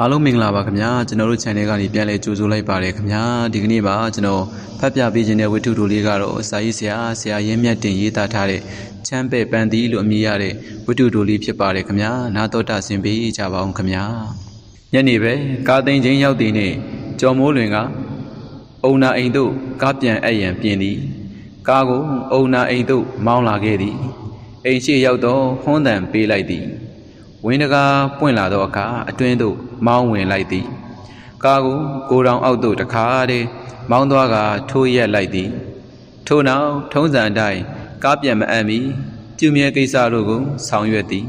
အားလုံးမင်္ဂလာပါခင်ဗျာကျွန်တော်တို့ channel ကနေပြန်လည်ကြိုဆိုလိုက်ပါတယ်ခင်ဗျာဒီကနေ့ပါကျွန်တော်ဖတ်ပြပေးခြင်းတဲ့ဝတ္ထုတို့လေးကတော့စာရေးဆရာဆရာရင်းမြတ်တင်ရေးသားထားတဲ့ချမ်းပဲ့ပန်တီလို့အမည်ရတဲ့ဝတ္ထုတို့လေးဖြစ်ပါတယ်ခင်ဗျာနာတော်တာဆင်ပေးကြပါအောင်ခင်ဗျာညနေပဲကာသိန်းချင်းရောက်တည်နေကျော်မိုးလွင်ကအုံနာအိမ်တို့ကားပြန်အပ်ရန်ပြင်သည်ကားကိုအုံနာအိမ်တို့မောင်းလာခဲ့သည်အိမ်ရှိရောက်တော့ဟွန်းတန်ပေးလိုက်သည် ဝင်းတကားပွင့်လာသောအခါအတွင်းသို့မောင်းဝင်လိုက်သည်ကားကိုကိုတောင်အောက်သို့တခါတည်းမောင်းသွားကထိုးရက်လိုက်သည် ထို့နောက်ထုံးစံအတိုင်းကားပြန်မအံ့မီကျူမြဲကိစ္စတို့ကိုဆောင်ရွက်သည်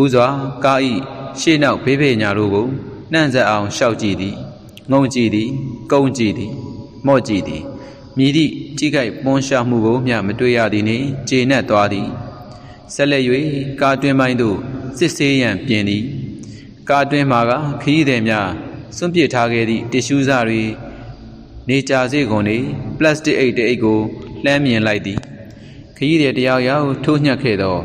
ဥစွာကားဤရှေ့နောက်ဘေးဘေညာတို့ကိုနှံ့ဆက်အောင်ရှောက်ကြည့်သည်ငုံကြည့်သည်ကုန်းကြည့်သည် မော့ကြည့်သည်မြည်သည့်ကြီးကြိုက်ပွန်ရှာမှုကိုမျှမတွေ့ရသည်နှင့်ကျေနပ်သွားသည်ဆက်လက်၍ကာတွင်ပိုင်းသို့ စစ်ဆေးရန်ပြင်သည်ကာတွင်မှာကခရီးသည်များစွန့်ပစ်ထားခဲ့သည့်တ िश ူးစတွေနေကြစေကုန်နေပလတ်စတစ်အိတ်တစ်အိတ်ကိုလှမ်းမြင်လိုက်သည်ခရီးသည်တယောက်ယောက်ထိုးညှက်ခဲ့သော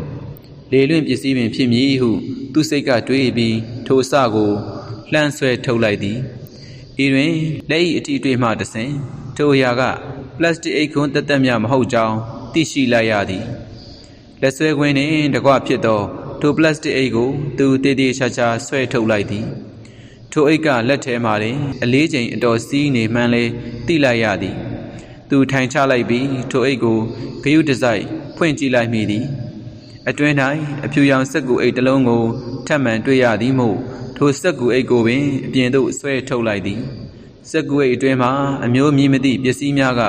လေလွင့်ပစ္စည်းပင်ဖြစ်မည်ဟု သူစိတ်ကတွေးပြီးထိုအစကိုလှမ်းဆွဲထုတ်လိုက်သည်ဤတွင်လက်၏အတီတွေမှတဆင်ထိုအရာကပလတ်စတစ်အိတ်ခွန်းတက်တက်မြမဟုတ်ကြောင်းသိရှိလိုက်ရသည်လက်ဆွဲခွင်းနှင့်တကွဖြစ်သော ထိုပလတ်စတစ်အိတ်ကို သူတည်တည်ချာချာဆွဲထုတ်လိုက်သည်ထိုအိတ်ကလက်ထဲမှတင်အလေးချိန်အတော်စီးနေမှန်းလဲသိလိုက်ရသည် သူထိုင်ချလိုက်ပြီးထိုအိတ်ကိုဂယုတစိုက်ဖွင့်ကြည့်လိုက်မိသည် အတွင်း၌အဖြူရောင်စက်ကူအိတ်တစ်လုံးကိုထပ်မံတွေ့ရသည်မို့ထိုစက်ကူအိတ်ကိုပင်အပြင်သို့ဆွဲထုတ်လိုက်သည်စက်ကူအိတ်အတွင်းမှာအမျိုးမြည်မသည့်ပစ္စည်းများက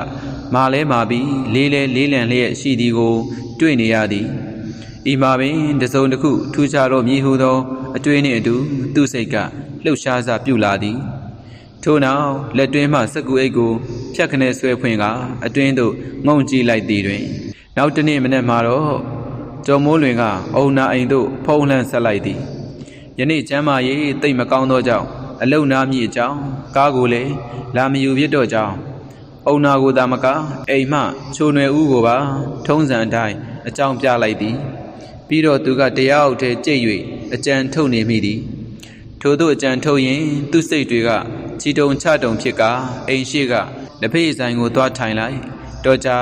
မာလဲမာပြီးလေးလဲလေးလံလျက်ရှိသည်ကို တွေ့နေရသည် ဤမှာပင်တစုံတစ်ခုထူးခြားသောမြည်ဟုသောအတွေ့နှင့်အတူသူ့စိတ်ကလှုပ်ရှားစွာပြုလာသည်ထို့နောက်လက်တွင်းမှစက်ကူအိတ်ကိုဖြတ်ခနဲဆွဲဖွင့်ကအတွင်းသို့ငုံကြည့်လိုက်သည်တွင် နောက်တစ်နေ့မနေ့မှာတော့ကျော်မိုးလွင်ကအုံနာအိမ်သို့ဖုံးလှမ်းဆက်လိုက်သည်ယနေ့ကျမ်းမာရေးတိတ်မကောင်းသောကြောင့်အလုံနာမည်အကြောင်းကားကိုလည်းလာမယူဖြစ်တော့ကြောင်းအုံနာကိုသာမကအိမ်မှချိုနယ်ဦးကိုပါ ထုံးစံအတိုင်းအကြောင်းပြလိုက်သည် ပြီးတော့သူကတရားအုပ်ထဲကြိတ်၍အကြံထုတ်နေမိသည်ထို့သောအကြံထုတ်ရင် သူ့စိတ်တွေကချီတုံချတုံဖြစ်ကအိမ်ရှိကလက်ဖေးဆိုင်ကိုသွားထိုင်လိုက်တော့ကြာ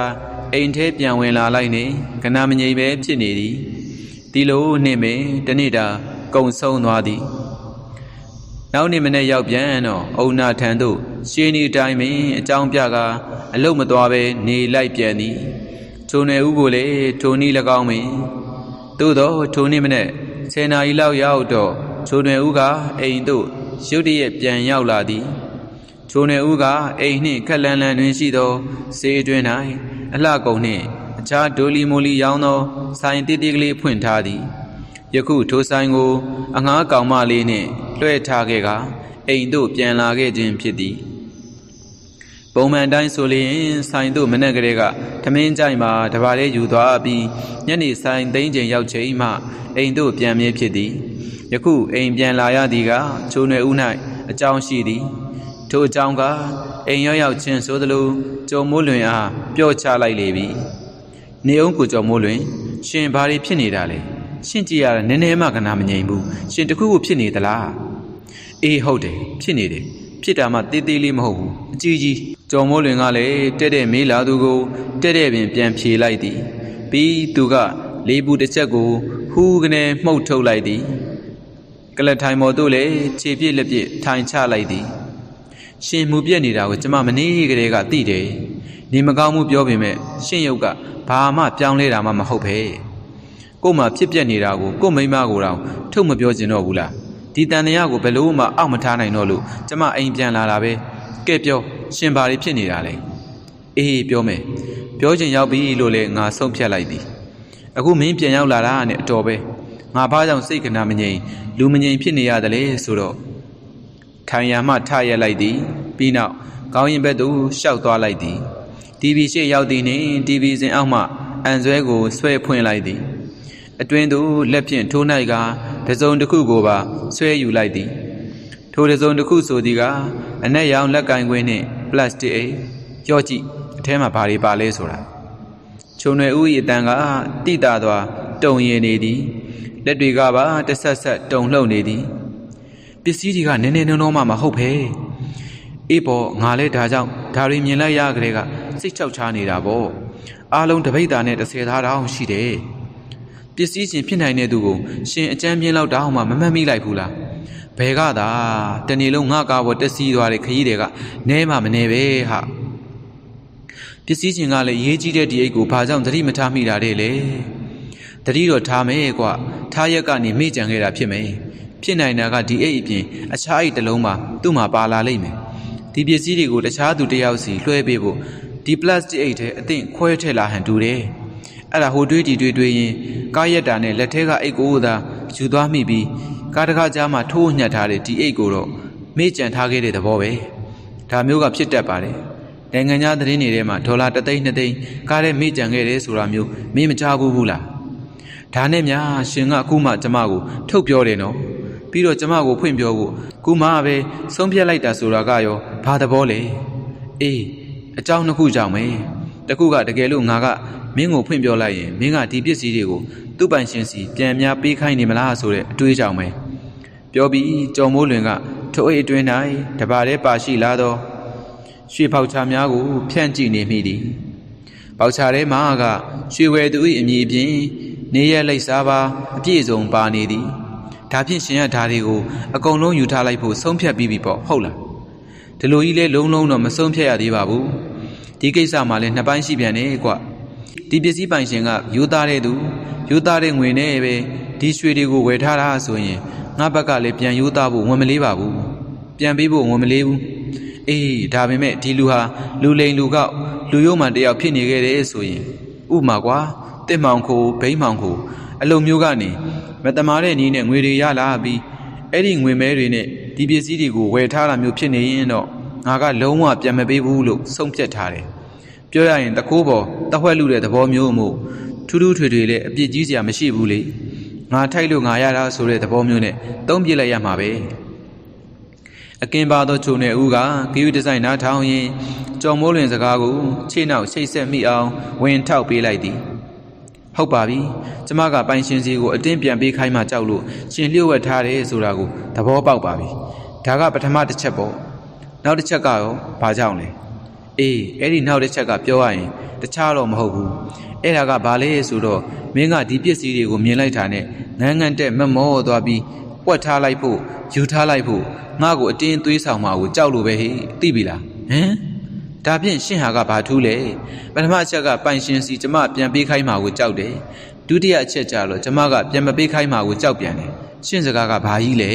အိမ်ထဲပြန်ဝင်လာလိုက်နေကနာမငြိမ်ပဲဖြစ်နေသည်ဒီလိုနှင့်ပင်တနေ့တာကုံဆုံးသွားသည်နောက်နေ့မနေ့ရောက်ပြန်တော့အုံနာထံသို့ရှင်းဤတိုင်းပင်အကြောင်းပြကအလုတ်မသွားပဲနေလိုက်ပြန်သည်ထိုနယ်ဦးကိုလည်းထိုနည်း၎င်းပင် သို့သောထိုနေ့မနေ့ဆယ်နာရီလောက်ရောက်တော့ထိုနယ်ဦးကအိမ်သို့ရုတ်တရက်ပြန်ရောက်လာသည်ထိုနယ်ဦးကအိမ်နှင့်ခက်လန်းလန်းတွင်ရှိသောစေတွင်၌အလှကုန်နှင့်အခြားဒိုလီမိုလီရောင်းသောဆိုင်တိတိကလေးဖွင့်ထားသည်ယခုထိုဆိုင်ကို အငှားကောင်မလေးနှင့်လွှဲထားခဲ့ကအိမ်သို့ပြန်လာခဲ့ခြင်းဖြစ်သည် ပုံမှန်တိုင်းဆိုလျင်ဆိုင်သို့မနေ့ကလေးကသမင်းကြိုင်မှာတပါးလေးယူသွားပြီးညနေဆိုင်သိမ်းချိန်ရောက်ချိန်မှအိမ်သို့ပြန်မြဲဖြစ်သည်ယခုအိမ်ပြန်လာရသည်ကချိုးနယ်ဦး၌အကြောင်းရှိသည်ထိုအကြောင်းကအိမ်ရောက်ရောက်ချင်းဆိုသလိုကြုံမိုးလွင်အားပြော့ချလိုက်လေပြီနေအောင်ကိုကြုံမိုးလွင် ရှင်ဘာတွေဖြစ်နေတာလဲရှင့်ကြည့်ရတာနည်းနည်းမှကနာမငြိမ်ဘူးရှင်တခုခုဖြစ်နေသလားအေးဟုတ်တယ်ဖြစ်နေတယ်ဖြစ်တာမှတေးသေးလေးမဟုတ်ဘူး အကြီးကြီးကျော်မိုးလွင်ကလည်းတဲ့တဲ့မေးလာသူကိုတဲ့တဲ့ပင်ပြန်ဖြေလိုက်သည်ပြီးသူကလေးဘူးတစ်ချက်ကိုဟူးကနေမှုတ်ထုတ်လိုက်သည်ကလထိုင်မော်တို့လည်းခြေပြစ်လက်ပြစ်ထိုင်ချလိုက်သည် ရှင်မူပြက်နေတာကိုကျမမနေကလေးကသိတယ်နေမကောင်းမှုပြောပေမဲ့ရှင့်ရုပ်ကဘာမှပြောင်းလဲတာမှမဟုတ်ပဲကို့မှာဖြစ်ပြက်နေတာကိုကို့မိန်းမကိုတောင်ထုတ်မပြောချင်တော့ဘူးလားဒီတန်တရားကိုဘယ်လို့မှအောက်မထားနိုင်တော့လို့ကျမအိမ်ပြန်လာတာပဲ ကဲပြောရှင်ဘာတွေဖြစ်နေတာလဲအေးပြောမယ်ပြောချင်ရောက်ပြီလို့လည်းငါဆုံးဖြတ်လိုက်သည်အခုမင်းပြန်ရောက်လာတာနဲ့အတော်ပဲငါဘာကြောင့်စိတ်ကနာမငြိမ်လူမငြိမ်ဖြစ်နေရတယ်လေဆိုတော့ထိုင်ရမှထရက်လိုက်သည်ပြီးနောက်ကောင်းရင်ဘက်သို့ရှောက်သွားလိုက်သည်တီဗီရှေ့ရောက်သည်နှင့်တီဗီစင်အောက်မှအန်ဆွဲကိုဆွဲဖွင့်လိုက်သည် အတွင်သို့လက်ဖြင့်ထိုး၌ကတစုံတစ်ခုကိုပါဆွဲယူလိုက်သည် ထိုတစုံတစ်ခုဆိုသည်ကအနက်ရောင်လက်ကင်ခွင်းနှင့်ပလတ်စတစ်အိတ်ကြော့ကြည့်အထဲမှာဘာတွေပါလဲဆိုတာခြုံရွယ်ဦး၏အတန်ကတိတာစွာတုံရည်နေသည်လက်တွေကပါတဆက်ဆက်တုံလှုပ်နေသည်ပစ္စည်းတွေကနည်းနည်းနှုံနှုံမှမဟုတ်ပဲအေးပေါ်ငါလဲဒါကြောင့်ဒါတွေမြင်လိုက်ရကြတဲ့ကစိတ်ချောက်ချားနေတာပေါ့အားလုံးတပိတ်တာနဲ့30သားတောင်ရှိတယ်ပစ္စည်းချင်းဖြစ်နိုင်တဲ့သူကိုရှင်အကြမ်းပြင်းလောက်တောင်မှမမှတ်မိလိုက်ဘူးလား ဘယ်ကသာတနေ့လုံးငါကားပေါ်တက်စီးသွားတဲ့ခရီးတွေကနဲမှမနေပဲဟာပစ္စည်းချင်းကလည်းရေးကြီးတဲ့ဒီအိတ်ကိုဘာကြောင့်သတိမထားမိတာတဲ့လေသတိတော့ထားမယ်ကွထားရက်ကနေမိကြံခဲ့တာဖြစ်မယ်ဖြစ်နိုင်တာကဒီအိတ်အပြင်အခြားအိတ်တစ်လုံးမှာသူ့မှာပါလာလိမ့်မယ်ဒီပစ္စည်းတွေကိုတခြားသူတစ်ယောက်စီလွှဲပေးဖို့ဒီပလတ်စတစ်အိတ်ထဲအသင့်ခွဲထည့်လာဟန်တူတယ်အဲ့ဒါဟိုတွေးဒီတွေးတွေးရင်ကားရက်တာနဲ့လက်ထဲကအိတ်ကိုသာယူသွားမိပြီး ကားတကားကြားမှာထိုးညှက်ထားတဲ့ဒီအိတ်ကိုတော့မေ့ကြံထားခဲ့တဲ့သဘောပဲဒါမျိုးကဖြစ်တတ်ပါတယ်နိုင်ငံခြားသတင်းတွေထဲမှာဒေါ်လာ3သိန်း2သိန်းကားထဲမေ့ကြံခဲ့တယ်ဆိုတာမျိုးမင်းမကြားဘူးဘူးလားဒါနဲ့များရှင်ကအခုမှကျမကိုထုတ်ပြောတယ်နော်ပြီးတော့ကျမကိုဖွင့်ပြောဖို့ခုမှပဲဆုံးဖြတ်လိုက်တာဆိုတာကရောဘာသဘောလဲအေးအကြောင်းတစ်ခုကြောင့်ပဲတစ်ခုကတကယ်လို့ငါကမင်းကိုဖွင့်ပြောလိုက်ရင်မင်းကဒီပစ္စည်းတွေကို သူ့ပိုင်ရှင်စီပြန်များပေးခိုင်းနေမလားဆိုတဲ့အတွေးကြောင့်ပဲပြောပြီးကြော်မိုးလွင်ကထိုအိတ်အတွင်း၌တပါးတည်းပါရှိလာသောရွှေပေါချာများကိုဖြန့်ကြည့်နေမိသည်ပေါချာထဲမှာကရွှေဝယ်သူ၏အမည်ဖြင့်နေရလိပ်စားပါအပြည့်စုံပါနေသည်ဒါဖြင့်ရှင်ရဓာတွေကိုအကုန်လုံးယူထားလိုက်ဖို့ဆုံးဖြတ်ပြီးပြီပေါ့ဟုတ်လားဒီလိုကြီးလဲလုံးလုံးတော့မဆုံးဖြတ်ရသေးပါဘူးဒီကိစ္စမှာလဲနှစ်ပိုင်းရှိပြန်တယ်ကွဒီပစ္စည်းပိုင်ရှင်ကယူသားတဲ့သူ ယူသားတဲ့ငွေနဲ့ပဲဒီရွှေတွေကိုဝယ်ထားတာဆိုရင်ငါဘက်ကလည်းပြန်ယူသားဖို့ဝန်မလေးပါဘူးပြန်ပေးဖို့ဝန်မလေးဘူးအေးဒါပေမဲ့ဒီလူဟာလူလိန်လူကောက်လူယုံမှန်တယောက်ဖြစ်နေခဲ့တယ်ဆိုရင်ဥမာကွာတစ်မောင်ခိုဘိန်းမောင်ခိုအလုံမျိုးကနေမတမာတဲ့နီးနဲ့ငွေတွေရလာပြီးအဲ့ဒီငွေမဲတွေနဲ့ဒီပစ္စည်းတွေကိုဝယ်ထားတာမျိုးဖြစ်နေရင်တော့ငါကလုံးဝပြန်မပေးဘူးလို့ဆုံးဖြတ်ထားတယ်ပြောရရင်တကိုးပေါ်တဝက်လူတဲ့သဘောမျိုးမို့ ထူးထူးထွေထွေလည်းအပြစ်ကြီးစရာမရှိဘူးလေငါထိုက်လို့ငါရတာဆိုတဲ့သဘောမျိုးနဲ့သုံးပြလိုက်ရမှာပဲအကင်ပါသောချုံနယ်ဦးကဂီယူဒီဇိုင်နာထောင်းရင်ကြော်မိုးလွင်စကားကိုခြေနောက်ရှိတ်ဆက်မိအောင်ဝင်ထောက်ပေးလိုက်သည်ဟုတ်ပါပြီကျမကပိုင်ရှင်စီကိုအတင်းပြန်ပေးခိုင်းမှကြောက်လို့ရှင်လျှို့ဝှက်ထားတယ်ဆိုတာကိုသဘောပေါက်ပါပြီဒါကပထမတစ်ချက်ပေါ့နောက်တစ်ချက်ကတော့ဘာကြောင့်လဲအေးအဲ့ဒီနောက်တစ်ချက်ကပြောရရင်တခြားတော့မဟုတ်ဘူး အဲ့ဒါကဘာလဲဆိုတော့မင်းကဒီပစ္စည်းတွေကိုမြင်လိုက်တာနဲ့ငန်းငန်းတက်မမောသွားပြီးပွက်ထားလိုက်ဖို့ယူထားလိုက်ဖို့ငါ့ကိုအတင်းသွေးဆောင်မှာကိုကြောက်လို့ပဲဟိသိပြီလားဟမ်ဒါဖြင့်ရှင့်ဟာကဘာထူးလဲပထမအချက်ကပိုင်ရှင်စီကျမပြန်ပေးခိုင်းမှာကိုကြောက်တယ်ဒုတိယအချက်ကျတော့ကျမကပြန်မပေးခိုင်းမှာကိုကြောက်ပြန်တယ်ရှင့်စကားကဘာကြီးလဲ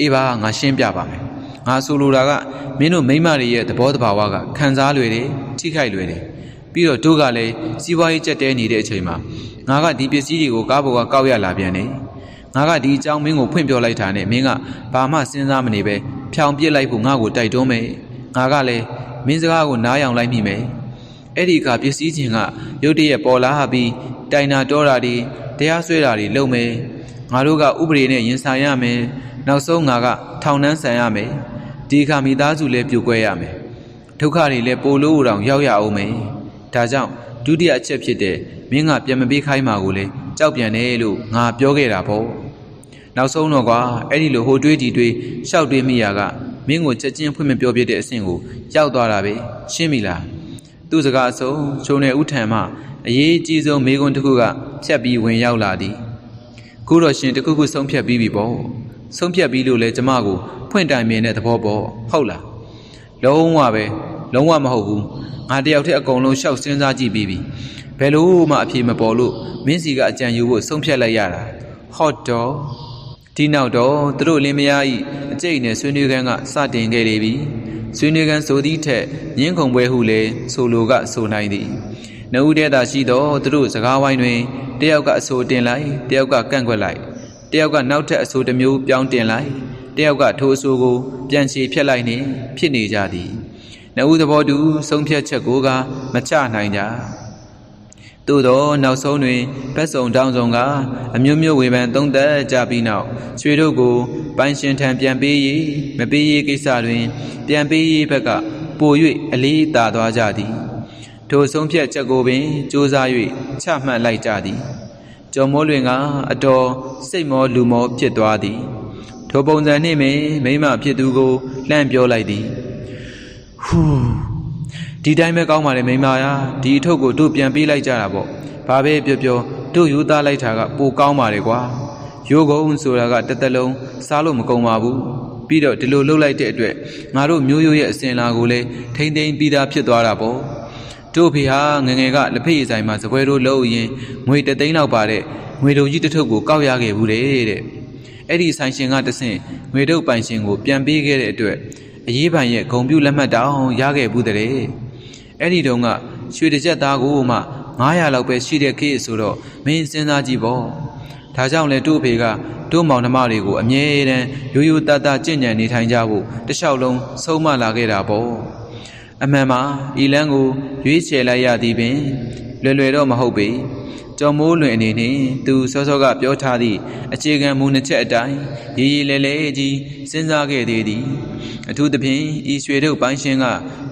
အေးပါငါရှင်းပြပါမယ်ငါဆိုလိုတာကမင်းတို့မိမတွေရဲ့သဘောတဘာဝကခံစားလွယ်တယ်ထိခိုက်လွယ်တယ် ပြီးတော့တို့ကလည်းစီးပွားရေးကြက်တဲနေတဲ့အချိန်မှာငါကဒီပစ္စည်းတွေကိုကားပေါ်ကကောက်ရလာပြန်တယ်ငါကဒီအကြောင်းမင်းကိုဖွင့်ပြောလိုက်တာနဲ့မင်းကဘာမှစဉ်းစားမနေပဲဖြောင်ပြစ်လိုက်ဖို့ငါ့ကိုတိုက်တွန်းမယ်ငါကလည်းမင်းစကားကိုနားယောင်လိုက်မိမယ်အဲ့ဒီကပစ္စည်းချင်းကရုတ်တရက်ပေါ်လာပြီးတိုင်နာတောတာတွေတရားစွဲတာတွေလုပ်မယ်ငါတို့ကဥပဒေနဲ့ရင်ဆိုင်ရမယ်နောက်ဆုံးငါကထောင်နှန်းဆန်ရမယ်ဒီခါမိသားစုလည်းပြိုကွဲရမယ်ဒုက္ခတွေလည်းပိုလို့တောင်ရောက်ရအောင်မယ် ဒါကြောင့်ဒုတိယအချက်ဖြစ်တဲ့မင်းကပြန်မပေးခိုင်းမှာကိုလည်းကြောက်ပြန်တယ်လို့ငါပြောခဲ့တာပေါ့နောက်ဆုံးတော့ကွာအဲ့ဒီလိုဟိုတွေးဒီတွေးရှောက်တွေးမိရကမင်းကိုချက်ချင်းဖွင့်မပြောပြတဲ့အဆင့်ကိုရောက်သွားတာပဲရှင်းပြီလားသူ့စကားအစုံချုံနယ်ဥထံမှအရေးကြီးဆုံးမိကွန်းတစ်ခုကဖြတ်ပြီးဝင်ရောက်လာသည်ခုတော့ရှင်တစ်ခုခုဆုံးဖြတ်ပြီးပြီပေါ့ဆုံးဖြတ်ပြီးလို့လဲကျမကိုဖွင့်တိုင်မြင်တဲ့သဘောပေါ့ဟုတ်လားလုံးဝပဲ လုံးဝမဟုတ်ဘူးငါတယောက်တည်းအကုန်လုံးရှောက်စဉ်းစားကြည့်ပြီးပြီဘယ်လို့မှအပြေမပေါ်လို့မင်းစီကအကြံယူဖို့ဆုံးဖြတ်လိုက်ရတာဟော့တော့ဒီနောက်တော့သူတို့လင်းမယားဤအကျိတ်နဲ့ဆွေးနွေးခန်းကစတင်ခဲ့လေပြီဆွေးနွေးခန်းဆိုသည့်ထက်ညင်းခုံပွဲဟုလည်းဆိုလိုကဆိုနိုင်သည်နှုတ်တဲ့သာရှိသောသူတို့စကားဝိုင်းတွင်တယောက်ကအဆိုတင်လိုက်တယောက်ကကန့်ကွက်လိုက်တယောက်ကနောက်ထပ်အဆိုတစ်မျိုးပြောင်းတင်လိုက်တယောက်ကထိုအဆိုကိုပြန်ချေဖြတ်လိုက်နှင့်ဖြစ်နေကြသည် နှုတ်သဘောတူဆုံးဖြတ်ချက်ကိုကမချနိုင်ကြသို့သောနောက်ဆုံးတွင်ဘက်စုံတောင်းဆောင်ကအမျိုးမျိုးဝေဖန်သုံးသပ်ကြပြီးနောက်ရွှေတို့ကိုပိုင်ရှင်ထံပြန်ပေးရေးမပေးရေးကိစ္စတွင် ပြန်ပေးရေးဘက်ကပို၍အလေးသာသွားကြသည်ထိုဆုံးဖြတ်ချက်ကိုပင်စ조사၍ချမှတ်လိုက်ကြသည်ကျော်မိုးလွင်ကအတော်စိတ်မောလူမောဖြစ်သွားသည်ထိုပုံစံနှင့်ပင်မိမဖြစ်သူကိုလှမ်းပြောလိုက်သည် ဟူးဒီတိုင်းပဲကောင်းပါလေမိမရာဒီအထုပ်ကိုတို့ပြန်ပေးလိုက်ကြတာပေါ့ဘာပဲပြောပြောတို့ယူသားလိုက်တာကပိုကောင်းပါလေကွာရိုးကုန်ဆိုတာကတစ်သက်လုံးစားလို့မကုန်ပါဘူးပြီးတော့ဒီလိုလှုပ်လိုက်တဲ့အတွက်ငါတို့မျိုးရိုးရဲ့အစဉ်လာကိုလည်းထိမ့်သိမ့်ပြီးသားဖြစ်သွားတာပေါ့တို့ဖေဟာငယ်ငယ်ကလက်ဖက်ရည်ဆိုင်မှာစပွဲတို့လှုပ်ရင်ငွေတသိန်းလောက်ပါတဲ့ငွေတုံကြီးတစ်ထုပ်ကိုကောက်ရခဲ့ဘူးတဲ့တဲ့အဲ့ဒီဆိုင်ရှင်ကတဆင့်ငွေတုပ်ပိုင်ရှင်ကိုပြန်ပေးခဲ့တဲ့အတွက် အရေးပိုင်ရဲ့ဂုံပြူလက်မှတ်တောင်ရခဲ့ဘူးတဲ့အဲ့ဒီတုန်းကရွှေတစ်ကြက်သားကိုမှ900လောက်ပဲရှိတဲ့ခေတ်ဆိုတော့မင်းစဉ်းစားကြည့်ပေါ့ဒါကြောင့်လေတို့ဖေကတို့မောင်နှမတွေကိုအမြဲတမ်းရိုးရိုးသားသားကြင်ကြံနေထိုင်ကြဖို့တစ်လျှောက်လုံးဆုံးမလာခဲ့တာပေါ့အမှန်မှာဤလန်းကိုရွေးချယ်လိုက်ရသည်ပင်လွယ်လွယ်တော့မဟုတ်ပေ ကြော်မိုးလွင်အနေနဲ့သူစောစောကပြောထားသည့်အခြေခံမူနှစ်ချက်အတိုင်းရည်ရည်လဲလဲကြီးစဉ်းစားခဲ့သေးသည်အထူးသဖြင့်ဤရွှေတို့ပိုင်းရှင်က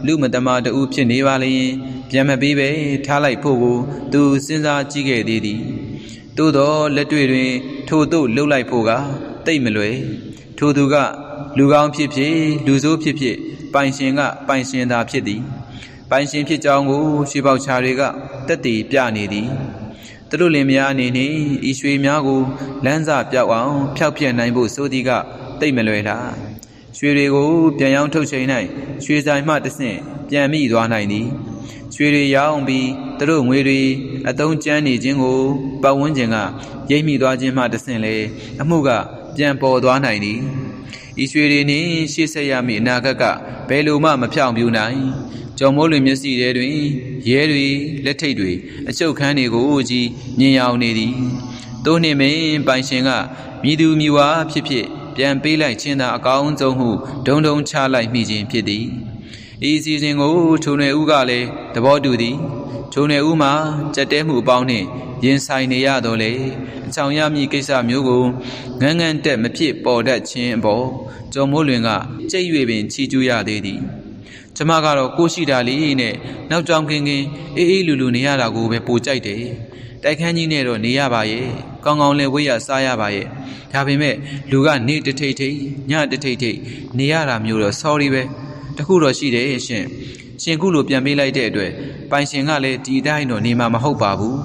လူမတမာတဦးဖြစ်နေပါလျင်ပြန်မပြီးပဲထားလိုက်ဖို့ကိုသူစဉ်းစားကြည့်ခဲ့သေးသည်သို့သောလက်တွေ့တွင် ထို့သို့လှုပ်လိုက်ဖို့ကတိတ်မလွယ်ထိုသူကလူကောင်းဖြစ်ဖြစ်လူဆိုးဖြစ်ဖြစ်ပိုင်ရှင်ကပိုင်ရှင်သာဖြစ်သည်ပိုင်ရှင်ဖြစ်ကြောင်းကိုရွှေပေါချာတွေကတက်တည်ပြနေသည် သူတို့လင်မယားအနေနဲ့ဤရွှေများကိုလမ်းစာပြောက်အောင် ဖျောက်ပြက်နိုင်ဖို့ဆိုသည်ကတိတ်မလွယ်တာရွှေတွေကိုပြန်ရောင်းထုတ်ချိန်၌ရွှေဆိုင်မှတစ်ဆင့်ပြန်မိသွားနိုင်သည်ရွှေတွေရောင်းပြီးသူတို့ငွေတွေအသုံးကျန်းနေခြင်းကိုပတ်ဝန်းကျင်ကရိပ်မိသွားခြင်းမှတစ်ဆင့်လေအမှုကပြန်ပေါ်သွားနိုင်သည်ဤရွှေတွေနှင့်ရှေ့ဆက်ရမည့်အနာဂတ်ကဘယ်လိုမှမဖြောင့်ပြူနိုင် ကြော်မိုးလွင်မျက်စိထဲတွင်ရဲတွေလက်ထိတ်တွေအချုပ်ခန်းတွေကိုကြည်မြင်ရောင်နေသည်သို့နှင့်ပင်ပိုင်ရှင်ကမြည်သူမြည်ဝါဖြစ်ဖြစ်ပြန်ပေးလိုက်ခြင်းသာအကောင်းဆုံးဟုဒုံဒုံချလိုက်မိခြင်းဖြစ်သည်ဤအစီအစဉ်ကိုထုံနယ်ဦးကလည်းသဘောတူသည်ထုံနယ်ဦးမှာကြက်တဲမှုအပေါင်းနှင့်ရင်ဆိုင်နေရတော့လေအချောင်ရမည့်ကိစ္စမျိုးကိုငန်းငန်းတက်မဖြစ်ပေါ်တတ်ခြင်းအပေါ်ကျော်မိုးလွင်ကကြိတ်၍ပင်ချီကျူးရသေးသည် ကျမကတော့ကိုရှိတာလေးနဲ့နောက်ကြောင်ခင်ခင်အေးအေးလူလူနေရတာကိုပဲပိုကြိုက်တယ်တိုက်ခန်းကြီးနဲ့တော့နေရပါရဲ့ကောင်းကောင်းလဲဝေးရစားရပါရဲ့ဒါပေမဲ့လူကနေတထိတ်ထိတ်ညတထိတ်ထိတ်နေရတာမျိုးတော့ sorry ပဲတခုတော့ရှိတယ်ရှင်ရှင်ခုလိုပြန်ပေးလိုက်တဲ့အတွက်ပိုင်ရှင်ကလည်းဒီအတိုင်းတော့နေမှာမဟုတ်ပါဘူး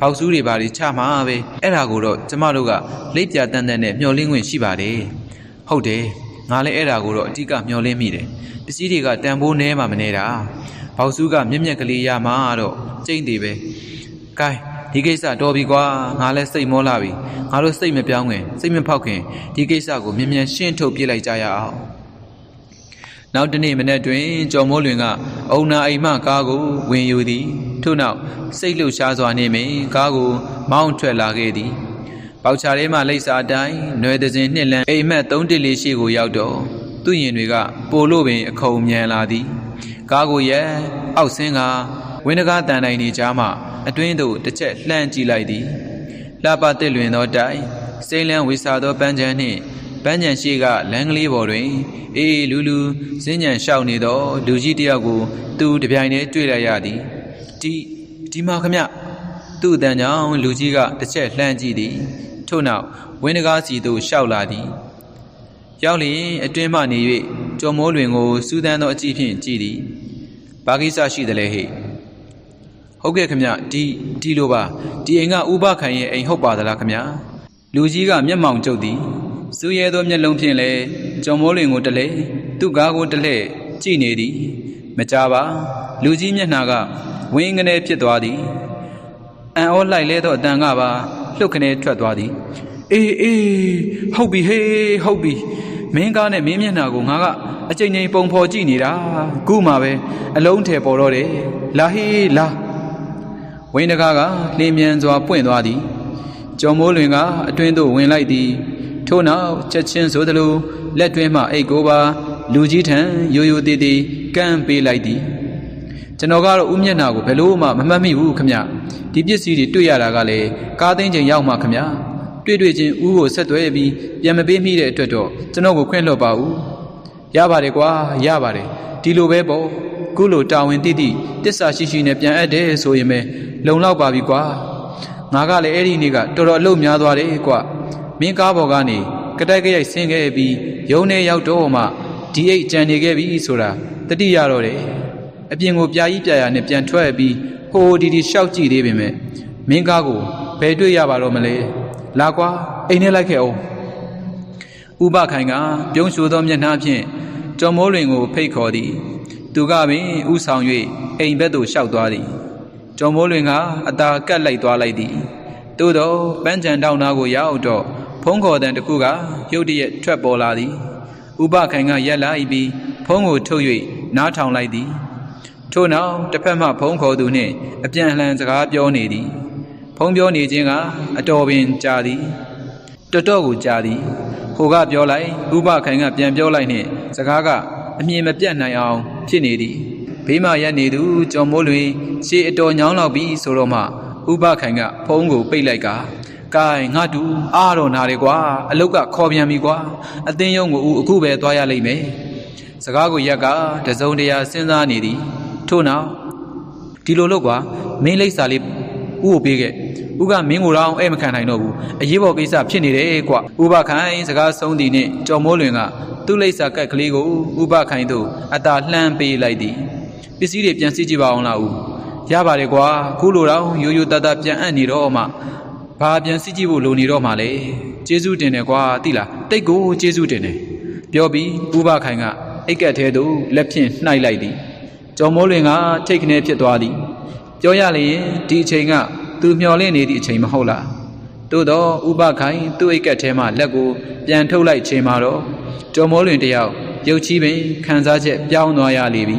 ပေါက်ဆူးတွေပါလိချမှာပဲအဲ့ဒါကိုတော့ကျမတို့ကလိပ်ပြတန်းတန်းနဲ့မျောလင်းခွင့်ရှိပါတယ်ဟုတ်တယ် ငါလည်းအဲ့ဒါကိုတော့အတိကမျောလင်းမိတယ်ပစ္စည်းတွေကတန်ဖိုးနဲမှမနေတာပေါက်ဆူးကမြက်မြက်ကလေးရမှာတော့ကျိမ့်သေးပဲကဲဒီကိစ္စတော်ပြီကွာငါလည်းစိတ်မောလာပြီငါတို့စိတ်မပြောင်းခင်စိတ်မဖောက်ခင်ဒီကိစ္စကိုမြ мян ရှင်းထုတ်ပြလိုက်ကြရအောင် နောက်တနေ့မနေ့တွင်ကျော်မိုးလွင်ကအုံနာအိမ်မှကားကိုဝင်ယူသည်ထို့နောက်စိတ်လှုပ်ရှားစွာနှင့်ပင်ကားကိုမောင်းထွက်လာခဲ့သည် ပေါချာထဲမှလိပ်စာအတိုင်းနွယ်သစဉ်နှစ်လန်းအိမ်မက်၃တစ်လေးရှိကိုရောက်တော့သူ့ရင်တွေကပိုလို့ပင်အခုံမြန်လာသည်ကားကိုရဲ့အောက်ဆင်းကဝင်းတကားတန်တိုင်နေကြားမှအတွင်းသို့တစ်ချက်လှမ်းကြည့်လိုက်သည်လှပတစ်လွင်သောတိုင်စိမ့်လန်းဝေစာသောပန်းချမ်းနှင့်ပန်းညံရှိကလမ်းကလေးပေါ်တွင် အေးလူလူစဉ္ညံလျှောက်နေသောလူကြီးတယောက်ကို သူတပြိုင်တည်းတွေ့လိုက်ရသည်ဒီဒီမှာခမသူ့အတန်ကြောင့်လူကြီးကတစ်ချက်လှမ်းကြည့်သည် ထို့နောက်ဝင်းတကားစီသို့လျှောက်လာသည်ရောက်လျင်အတွင်းမှနေ၍ကြော်မိုးလွင်ကိုစူးတန်းသောအကြည့်ဖြင့်ကြည့်သည်ဘာကိစ္စရှိသလဲဟဲ့ဟုတ်ကဲ့ခမဒီဒီလိုပါဒီအိမ်ကဥပခိုင်ရဲ့အိမ်ဟုတ်ပါသလားခမလူကြီးကမျက်မှောင်ကျုပ်သည်စူးရဲသောမျက်လုံးဖြင့်လည်းကြော်မိုးလွင်ကိုတလဲသူ့ကားကိုတလဲကြည့်နေသည်မကြပါလူကြီးမျက်နှာကဝင်းကနေဖြစ်သွားသည်အန်အောလိုက်လဲသောအတန်ကပါ လှုပ်ခနဲထွက်သွားသည်အေးအေးဟုတ်ပြီဟေးဟုတ်ပြီမင်းကားနဲ့မင်းမျက်နှာကိုငါကအချိန်ချင်းပုံဖော်ကြည့်နေတာခုမှပဲအလုံးထဲပေါ်တော့တယ်လာဟေးလာဝင်းတကားကလင်းမြန်စွာပွင့်သွားသည်ကျော်မိုးလွင်ကအတွင်းသို့ဝင်လိုက်သည်ထို့နောက်ချက်ချင်းဆိုသလိုလက်တွင်းမှအိတ်ကိုပါ လူကြီးထံရိုးရိုးသေးသေးကမ်းပေးလိုက်သည် ကျွန်တော်ကတော့ဥမျက်နှာကိုဘယ်လို့မှမမှတ်မိဘူးခမဒီပစ္စည်းတွေတွေ့ရတာကလည်းကားသိန်းချိန်ရောက်မှခမတွေ့တွေ့ချင်းဥကိုဆက်သွဲပြီးပြန်မပေးမိတဲ့အတွက်တော့ကျွန်တော်ကိုခွင့်လွှတ်ပါဦးရပါတယ်ကွာရပါတယ်ဒီလိုပဲပေါ့ခုလိုတာဝန်တိတိတစ္ဆာရှိရှိနဲ့ပြန်အပ်တယ်ဆိုရင်ပဲလုံလောက်ပါပြီကွာငါကလည်းအဲ့ဒီနေ့ကတော်တော်အလုပ်များသွားတယ်ကွာမင်းကားပေါ်ကနေကတိုက်ကရိုက်ဆင်းခဲ့ပြီးရုံးထဲရောက်တော့မှဒီအိတ်ကြံနေခဲ့ပြီဆိုတာတတိရတော့တယ် အပြင်ကိုပြာကြီးပြာရနဲ့ပြန်ထွက်ပြီးဟိုဒီဒီရှောက်ကြည့်သေးပေမဲ့မင်းကားကိုဘယ်တွေ့ရပါတော့မလဲလာကွာအိမ်ထဲလိုက်ခဲ့အောင်ဥပခိုင်ကပြုံးရှူသောမျက်နှာဖြင့်ကျော်မိုးလွင်ကိုဖိတ်ခေါ်သည် သူကပင်ဥဆောင်၍အိမ်ဘက်သို့ရှောက်သွားသည်ကျော်မိုးလွင်ကအသာကတ်လိုက်သွားလိုက်သည်သို့သောပန်းချံတောင်းသားကိုရောက်တော့ဖုံးခေါ်တန်တစ်ခုကရုတ်တရက်ထွက်ပေါ်လာသည် ဥပခိုင်ကရက်လာပြီးဖုံးကိုထုတ်၍နားထောင်လိုက်သည် ထို့နောက်တစ်ဖက်မှဖုံးခေါ်သူနှင့်အပြန်အလှန်စကားပြောနေသည် ဖုံးပြောနေခြင်းကအတော်ပင်ကြာသည်တော်တော်ကိုကြားသည်ဟိုကပြောလိုက်ဥပခိုင်ကပြန်ပြောလိုက်နှင့်စကားကအမြင်မပြတ်နိုင်အောင်ဖြစ်နေသည်ဘေးမှရက်နေသူကြော်မိုးလွင်ရှေးအတော်ညောင်းလောက်ပြီးဆိုတော့မှဥပခိုင်ကဖုံးကိုပိတ်လိုက်ကကဲငါတူအားတော့နာတယ်ကွာအလုတ်ကခေါ်ပြန်ပြီကွာအသင်းယုံကိုအခုပဲသွားရလိမ့်မယ်စကားကိုရက်ကတစုံတရာစဉ်းစားနေသည် ထို့နောက်ဒီလိုလို့ကွာမင်းလိပ်စာလေးဥကိုပေးခဲ့ဥကမင်းကိုတော့အဲ့မခံနိုင်တော့ဘူးအရေးပေါ်ကိစ္စဖြစ်နေတယ်ကွဥပခိုင်စကားဆုံးသည်နှင့်ကြော်မိုးလွင်ကသူ့လိပ်စာကက်ကလေးကိုဥပခိုင်သို့အသာလှမ်းပေးလိုက်သည်ပစ္စည်းတွေပြန်စီကြည့်ပါအောင်လားဦးရပါတယ်ကွာခုလိုတော့ရိုးရိုးသားသားပြန်အံ့နေတော့မှဘာပြန်စီကြည့်ဖို့လိုနေတော့မှလဲကျေးဇူးတင်တယ်ကွာသိလားတိတ်ကိုကျေးဇူးတင်တယ်ပြောပြီးဥပခိုင်ကအိတ်ကက်ထဲသို့လက်ဖြင့်နှိုက်လိုက်သည် ကျော်မိုးလွင်ကထိတ်ခနဲဖြစ်သွားသည်ပြောရလျင်ဒီအချိန်ကသူမျော်လင့်နေသည့်အချိန်မဟုတ်လားသို့တော့ဥပခိုင်သူ့အိတ်ကက်ထဲမှလက်ကိုပြန်ထုတ်လိုက်ချိန်မှာတော့ကျော်မိုးလွင်တယောက်ရုပ်ချီးပင်ခံစားချက်ပြောင်းသွားရလေပြီ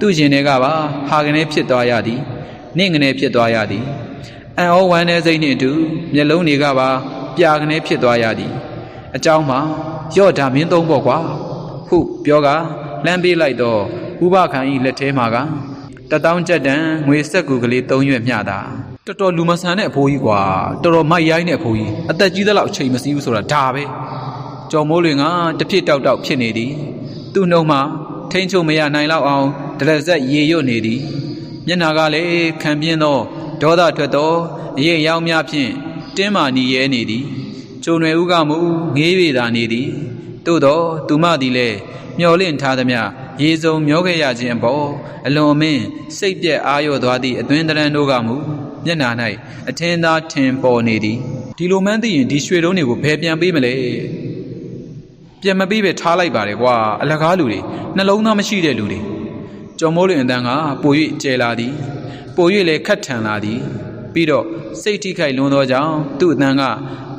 သူ့ရင်ထဲကပါဟာကနေဖြစ်သွားရသည်နှင့်ငနေဖြစ်သွားရသည်အံ့ဩဝမ်းနည်းစိတ်နှင့်အတူမျက်လုံးတွေကပါပြာကနေဖြစ်သွားရသည်အเจ้าမှာရော့ဒါမင်းသုံးပေါ့ကွာဟုပြောကလမ်းပေးလိုက်တော့ ဥပခိုင်၏လက်ထဲမှာကတတောင်းကြက်တန်ငွေဆက်ကူကလေး၃ရွက်မျှတာတော်တော်လူမဆန်တဲ့အဖိုးကြီးကွာတော်တော်မိုက်ရိုင်းတဲ့အဖိုးကြီးအသက်ကြီးသလောက်အချိန်မစည်းဘူးဆိုတာဒါပဲကြော်မိုးလွင်ကတဖြစ်တောက်တောက်ဖြစ်နေသည်သူ့နှုတ်မှာထိန်ချုံမရနိုင်လောက်အောင်ဒရက်ဆက်ရေရွတ်နေသည်မျက်နာကလည်းခံပြင်းသောဒေါသထွက်သောအရေးရောင်များဖြင့်တင်းမာနီရဲနေသည်ကျုံရွယ်ဦးကမူငေး၍သာနေသည်သို့သောသူမသည်လည်းမျော်လင့်ထားသမျှ ရေစုံမျောခဲ့ရခြင်းအပေါ်အလွန်အမင်းစိတ်ပြက်အာရုံသွားသည့်အတွင်းတရံတို့ကမူမျက်နာ၌အထင်သာထင်ပေါ်နေသည်ဒီလိုမှန်းသိရင်ဒီရွှေတုံးတွေကိုဘယ်ပြန်ပေးမလဲပြန်မပေးပဲထားလိုက်ပါတယ်ကွာအလကားလူတွေနှလုံးသားမရှိတဲ့လူတွေကျော်မိုးလင်အတန်းကပို၍ကျဲလာသည် ပို၍လည်းခတ်ထန်လာသည် ပြီးတော့စိတ်ထိခိုက်လွန်သောကြောင့်သူ့အတန်းက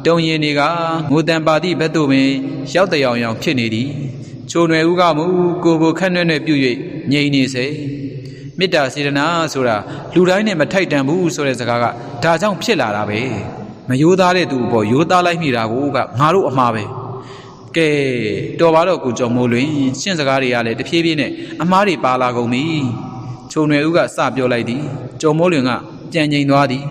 တုံရင်တွေကငိုတန်ပါသည့်ဘက်သို့ပင်ရောက်တယောင်ယောင်ဖြစ်နေသည် ချိုနယ်ဦးကမူကိုကိုခက်နှဲ့နှဲ့ပြုတ်၍ငြိမ်နေစေမေတ္တာစေတနာဆိုတာလူတိုင်းနဲ့မထိုက်တန်ဘူးဆိုတဲ့စကားကဒါကြောင့်ဖြစ်လာတာပဲမယိုးသားတဲ့သူအပေါ်ယိုးသားလိုက်မိတာကိုကငါတို့အမှားပဲကဲတော်ပါတော့ကိုကျော်မိုးလွင်ရှင့်စကားတွေကလည်းတဖြည်းဖြည်းနဲ့အမားတွေပါလာကုန်ပြီချုံနယ်ဦးကစပြောလိုက်သည်ကျော်မိုးလွင်က ပြန်ငိန်သွားသည်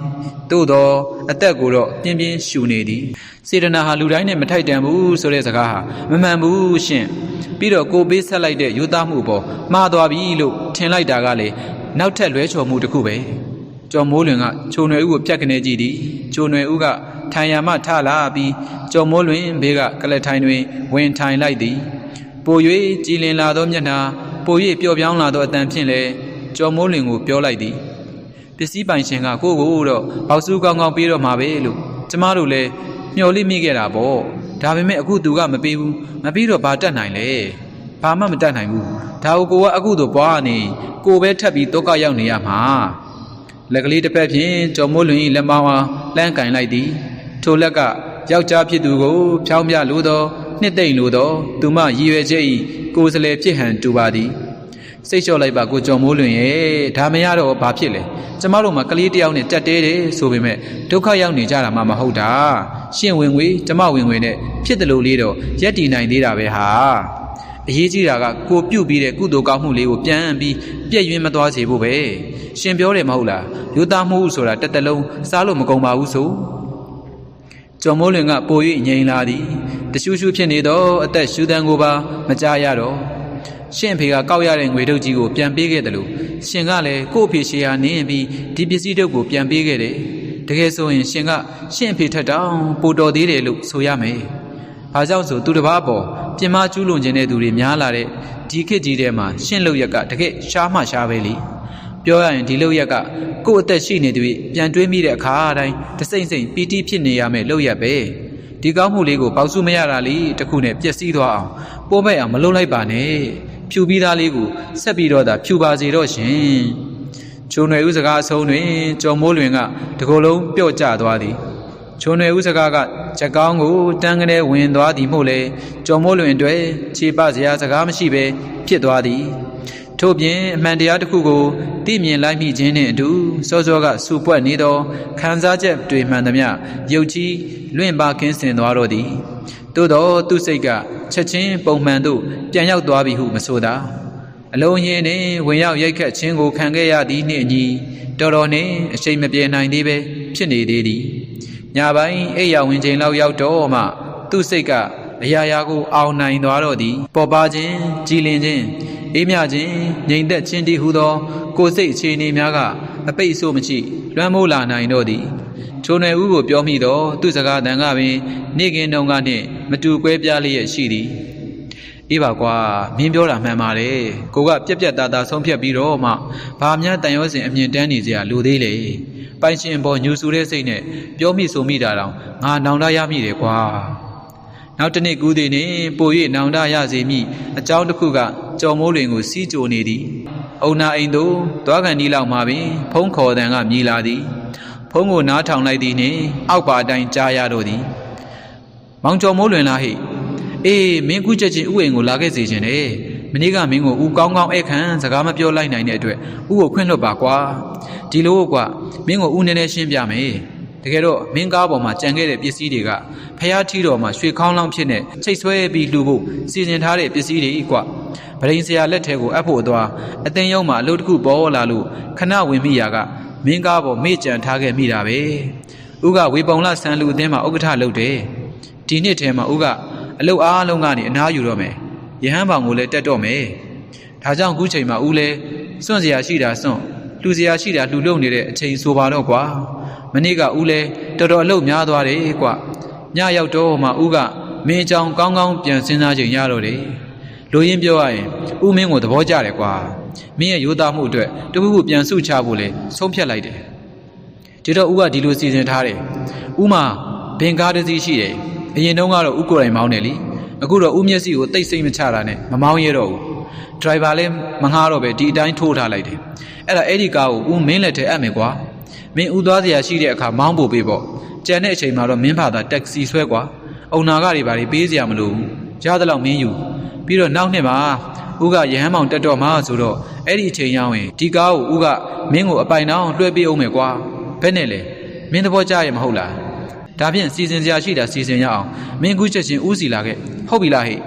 သို့တော့အသက်ကိုတော့ပြင်းပြင်းရှူနေသည်စေတနာဟာလူတိုင်းနဲ့မထိုက်တန်ဘူးဆိုတဲ့စကားဟာမမှန်ဘူးရှင့်ပြီးတော့ကိုပေးဆက်လိုက်တဲ့ယူသားမှုပေါ်မှားသွားပြီလို့ထင်လိုက်တာကလေနောက်ထပ်လွဲချော်မှုတစ်ခုပဲကျော်မိုးလွင်ကချုံနယ်ဦးကိုပြတ်ကနေကြည့်သည်ချုံနယ်ဦးကထိုင်ရမှထလာပြီးကျော်မိုးလွင်ဘေးကကလထိုင်တွင်ဝင်ထိုင်လိုက်သည်ပို၍ကြည်လင်လာသောမျက်နှာပို၍ပျော့ပြောင်းလာသောအတန်ဖြင့်လည်းကျော်မိုးလွင်ကိုပြောလိုက်သည် ပစ္စည်းပိုင်ရှင်ကကိုကိုတော့ပေါက်စုကောင်းကောင်းပေးတော့မှာပဲလို့ကျမတို့လည်းမျှော်လင့်မိခဲ့တာပေါ့ဒါပေမဲ့အခုသူကမပေးဘူးမပေးတော့ဘာတက်နိုင်လဲဘာမှမတက်နိုင်ဘူးဒါကိုကိုကအခုတော့ပွားနေကိုပဲထပ်ပြီးတောကရောက်နေရမှာလက်ကလေးတစ်ဖက်ဖြင့်ကျော်မိုးလွင်၏လက်မောင်းအားလှမ်းကင်လိုက်သည်ထိုလက်ကယောက်ျားဖြစ်သူကိုဖြောင်းပြလိုသောနှစ်သိမ့်လိုသော သူမရည်ရွယ်ချက်၏ကိုယ်စလဲဖြစ်ဟန်တူပါသည် စိတ်လျှော့လိုက်ပါကိုကြော်မိုးလွင်ရဲ့ဒါမရတော့ဘာဖြစ်လဲကျမတို့မှာကလေးတယောက်နဲ့တက်တဲတယ်ဆိုပေမဲ့ဒုက္ခရောက်နေကြတာမှမဟုတ်တာရှင့်ဝင်ငွေကျမဝင်ငွေနဲ့ဖြစ်တယ်လို့လေးတော့ရက်တည်နိုင်သေးတာပဲဟာအရေးကြီးတာကကိုပြုတ်ပြီးတဲ့ကုသိုလ်ကောင်းမှုလေးကိုပြန်ပြီးပြည့်ရွံ့မသွားစေဖို့ပဲရှင်ပြောတယ်မဟုတ်လားယူသားမှုဆိုတာတစ်တလုံးစားလို့မကုန်ပါဘူးဆိုကျော်မိုးလွင်ကပို၍ငြိမ်လာသည်တရှူးရှူးဖြစ်နေတော့အသက်ရှူတန်းကိုပါမကြားရတော့ ရှင့်ဖေကကောက်ရတဲ့ငွေတုပ်ကြီးကိုပြန်ပေးခဲ့တယ်လို့ရှင်ကလည်းကို့အဖေရှေယာနင်းပြီးဒီပစ္စည်းတုပ်ကိုပြန်ပေးခဲ့တယ်တကယ်ဆိုရင်ရှင်ကရှင့်ဖေထက်တောင်ပိုတော်သေးတယ်လို့ဆိုရမယ်ဘာကြောင့်ဆိုသူတစ်ပါးပေါ်ပြင်မကျူးလွန်ခြင်းတဲ့သူတွေများလာတဲ့ဒီခေတ်ကြီးထဲမှာရှင့်လုတ်ရက်ကတကယ်ရှားမှရှားပဲလေပြောရရင်ဒီလုတ်ရက်ကကိုယ့်အသက်ရှိနေသူပြန်တွေးမိတဲ့အခါတိုင်းတစိမ့်စိမ့်ပီတိဖြစ်နေရမယ်လုတ်ရက်ပဲဒီကောင်းမှုလေးကိုပေါက်စုမရတာလေတခုနဲ့ပျက်စီးသွားအောင်ပိုးမဲ့အောင်မလုပ်လိုက်ပါနဲ့ ဖြူပြီးသားလေးကိုဆက်ပြီးတော့သာဖြူပါစေတော့ရှင်ချုံနယ်ဦးစကားအဆုံးတွင်ကျော်မိုးလွင်ကတကိုယ်လုံးပျော့ကျသွားသည်ချုံနယ်ဦးစကားကချက်ကောင်းကိုတန်းကနေဝင်သွားသည်မို့လေကျော်မိုးလွင်အတွက်ခြေပစရာစကားမရှိပဲဖြစ်သွားသည်ထို့ပြင်အမှန်တရားတစ်ခုကိုသိမြင်လိုက်မိခြင်းနှင့်အတူစောစောကစူပွက်နေသောခံစားချက်တွေမှန်သမျှရုပ်ကြီးလွင့်ပါကင်းစင်သွားတော့သည် သို့သောသူစိတ်ကချက်ချင်းပုံမှန်သို့ပြန်ရောက်သွားပြီဟုမဆိုသာအလုံးရင်းနှင့်ဝင်ရောက်ရိုက်ခတ်ခြင်းကိုခံခဲ့ရသည်နှင့်အညီတော်တော်နှင့်အချိန်မပြေနိုင်သေးပဲဖြစ်နေသေးသည်ညပိုင်းအိယာဝင်ချိန်လောက်ရောက်တော့မှသူ့စိတ်ကအရာရာကိုအောင်နိုင်သွားတော့သည်ပေါ်ပါခြင်းကြည်လင်ခြင်းအေးမြခြင်းငြိမ်သက်ခြင်းတည်းဟူသော ကိုယ်စိတ်အခြေအနေများကအပိတ်အဆို့မရှိလွှမ်းမိုးလာနိုင်တော့သည် ချုံနယ်ဦးကိုပြောမိတော့သူ့စကားတန်ကပင်နေကင်းတုံကနှင့်မတူကွဲပြားလျက်ရှိသည်အေးပါကွာမင်းပြောတာမှန်ပါတယ်ကိုကပြက်ပြက်သားသားဆုံးဖြတ်ပြီးတော့မှဘာများတန်ရောစင်အမြင်တန်းနေစရာလိုသေးလေပိုင်ရှင်ပေါ်ညူဆူတဲ့စိတ်နဲ့ပြောမိဆိုမိတာတောင်ငါနောင်တရမိတယ်ကွာနောက်တစ်နေ့ကူးသည်နှင့်ပို၍နောင်တရစေမိအကြောင်းတစ်ခုကကြော်မိုးလွင်ကိုစီးကြိုနေသည်အုံနာအိမ်သို့သွားကန်ဒီလောက်မှပင် ဖုံးခေါ်တန်ကမြည်လာသည် ဖုံးကိုနားထောင်လိုက်သည်နှင့်အောက်ပါအတိုင်းကြားရတော့သည်မောင်ကျော်မိုးလွင်လားဟိအေးမင်းကူးချက်ချင်းဥအိမ်ကိုလာခဲ့စေခြင်းနဲ့မနေ့ကမင်းကိုဦးကောင်းကောင်းဧည့်ခံစကားမပြောလိုက်နိုင်တဲ့အတွက်ဥကိုခွင့်လွတ်ပါကွာဒီလိုကွာမင်းကိုဦးနည်းနည်းရှင်းပြမယ်တကယ်တော့မင်းကားပေါ်မှာကြံခဲ့တဲ့ပစ္စည်းတွေကဖះထီတော်မှာရွှေခေါင်းလောင်းဖြစ်နေချိတ်ဆွဲပြီးလှူဖို့စီစဉ်ထားတဲ့ပစ္စည်းတွေကွာဗရင်ဆရာလက်ထဲကိုအပ်ဖို့အသွားအသိယုံမှာအလုပ်တစ်ခုပေါ်လာလို့ခဏဝင်မိရာက မင်းကားပေါ်မေ့ကြံထားခဲ့မိတာပဲဥကဝေပုံလဆန်လူအသင်းမှာဥက္ကဋ္ဌလုပ်တယ်ဒီနှစ်ထဲမှာဦးကအလုတ်အားလုံးကနေအနားယူတော့မယ်။ယဟန်ဘောင်ကိုလည်းတက်တော့မယ်။ဒါကြောင့်အခုချိန်မှာဦးလည်းစွန့်စရာရှိတာစွန့်လှူစရာရှိတာလှူလုံနေတဲ့အချိန်ဆိုပါတော့ကွာ။မနေ့ကဦးလည်းတော်တော်အလုတ်များသွားတယ်ကွာ။ညရောက်တော့မှဦးကမင်းအကြောင်းကောင်းကောင်းပြန်စဉ်းစားချိန်ရတော့တယ်။လူရင်းပြောရရင်ဦးမင်းကိုသဘောကျတယ်ကွာ။ မင်းရဲ့ရိုးသားမှုအတွက်တခုခုပြန်စုချဖို့လဲဆုံးဖြတ်လိုက်တယ်။ဒီတော့ဦးကဒီလိုစီစဉ်ထားတယ်။ဦးမှာဘင်ကားတစ်စီးရှိတယ်။အရင်တုန်းကတော့ဦးကိုယ်တိုင်မောင်းတယ်လी။အခုတော့ဦးမျက်စိကိုတိတ်ဆိတ်မချတာနဲ့မမောင်းရတော့ဘူး။ဒရိုင်ဘာလည်းမငှားတော့ပဲဒီအတိုင်းထိုးထားလိုက်တယ်။အဲ့ဒါအဲ့ဒီကားကိုဦးမင်းလက်ထဲအပ်မယ်ကွာ။မင်းဦးသွားစရာရှိတဲ့အခါမောင်းဖို့ပေးပေါ့။ကြံတဲ့အချိန်မှာတော့မင်းဖာသာတက်ဆီဆွဲကွာ။အုံနာကတွေဘာတွေပေးစရာမလိုဘူး။ ကြားသလောက်မင်းယူ။ပြီးတော့နောက်နှစ်မှာဦးကရဟန်းမောင်တက်တော့မှဆိုတော့အဲ့ဒီအချိန်ရောက်ရင်ဒီကားကိုဦးကမင်းကိုအပိုင်အောင်လွှဲပေးအောင်မယ်ကွာ။ဘယ်နဲ့လဲမင်းသဘောကျရဲ့မဟုတ်လားဒါဖြင့်စီစဉ်စရာရှိတာစီစဉ်ရအောင်မင်းကူးချက်ချင်းဦးစီလာခဲ့ဟုတ်ပြီလားဟဲ့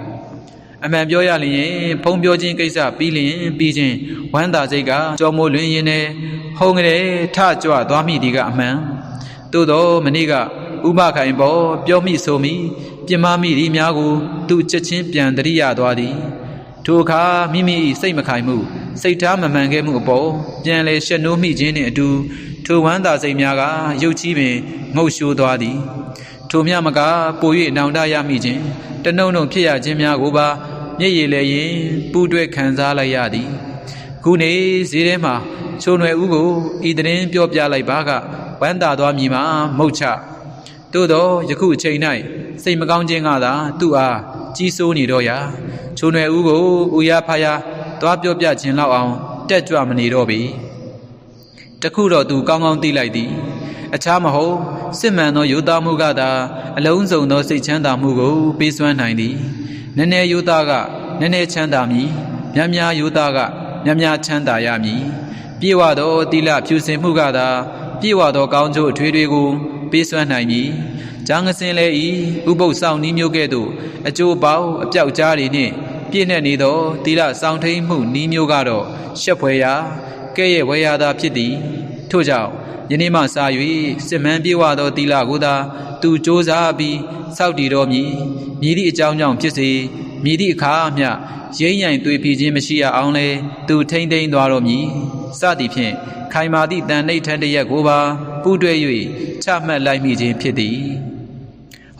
အမှန်ပြောရလျင်ဖုံပြောခြင်းကိစ္စပြီးလျင်ပြီးချင်းဝမ်းသာစိတ်ကကြော်မိုးလွင်ရင်နဲ့ဟုံးကလေးထကြွသွားမိဒီကအမှန်သို့တော့မနေ့ကဥပခိုင်ပေါ်ပြောမိဆိုမိ ပြမမိဒီများကို သူချက်ချင်းပြန်တရိယာသွားသည်ထိုအခါမိမိစိတ်မခိုင်မှုစိတ်ထားမမှန်ခဲ့မှုအပေါ်ပြန်လဲရှက်နိုးမိခြင်းနှင့်အတူထိုဝမ်းသာစိတ်များကရုပ်ချီးပင်ငုတ်ရှိုးသွားသည်ထိုမြမကပို၍နောင်တရမိခြင်းတနှုံနှုံဖြစ်ရခြင်းများကိုပါမျက်ရည်လည်းရင်ပူးတွဲခံစားလိုက်ရသည်ခုနေဈေးထဲမှာချုံွယ်ဦးကိုဤတရင်ပြောပြလိုက်ပါကဝမ်းသာသွားမည်မှာမုတ်ချ သို့သောယခုအချိန်၌စိတ်မကောင်းခြင်းကသာသူ့အားကြီးစိုးနေတော့ရာချုံွယ်ဦးကိုဦးရဖားရသွားပြောပြခြင်းလောက်အောင်တက်ကြွမနေတော့ပေတခုတော့သူကောင်းကောင်းသိလိုက်သည်အခြားမဟုတ်စစ်မှန်သောယူသားမှုကသာအလုံးစုံသောစိတ်ချမ်းသာမှုကိုပေးစွမ်းနိုင်သည်နည်းနည်းယူသားကနည်းနည်းချမ်းသာမည်များများယူသားကများများချမ်းသာရမည်ပြေဝသောတိလဖြူစင်မှုကသာပြေဝသောကောင်းကျိုးအထွေထွေကို ပေးစွမ်းနိုင်မည်ဂျာငစင်လဲဤဥပုပ်ဆောင်နီးမျိုးကဲ့သို့အကျိုးပေါအပြောက်ကြားတွေနှင့်ပြည့်နှက်နေသောတိလဆောင်ထိန်မှုနီးမျိုးကတော့ရှက်ဖွယ်ရာကဲ့ရဲ့ဝေယသာဖြစ်သည်ထို့ကြောင့်ယနေ့မှစ၍စစ်မှန်ပြေဝသောတိလကိုသာသူစ조사ပြီးစောက်တည်တော်မည်မြည်သည့်အကြောင်းကြောင့်ဖြစ်စေမြည်သည့်အခါမျှရိမ့်ရိုင်သွေးပြခြင်းမရှိရအောင်လဲသူထိမ့်သိမ့်သွားတော်မည်စသည်ဖြင့် ခိုင်မာသည့်တန်နှိတ်ထန်တရက်ကိုပါပူးတွဲ၍ချမှတ်လိုက်မိခြင်းဖြစ်သည်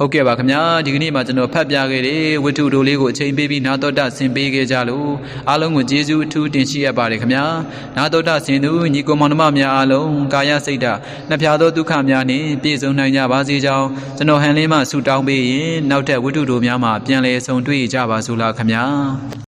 ဟုတ်ကဲ့ပါခင်ဗျာဒီကနေ့မှာကျွန်တော်ဖတ်ပြခဲ့တဲ့ဝတ္ထုတို့လေးကိုအချိန်ပေးပြီးနာတော်တာဆင်ပေးခဲ့ကြလို့အားလုံးကိုကျေးဇူးအထူးတင်ရှိရပါတယ်ခင်ဗျာနာတော်တာဆင်သူညီကိုမောင်နှမများအားလုံးကာယစိတ်ဓာတ်နှစ်ဖြာသောဒုက္ခများနှင့်ပြည့်စုံနိုင်ကြပါစေကြောင်းကျွန်တော်ဟန်လေးမှဆုတောင်းပေးရင်နောက်ထပ်ဝတ္ထုတို့များမှာပြန်လည်ဆုံတွေ့ကြပါစို့လားခင်ဗျာ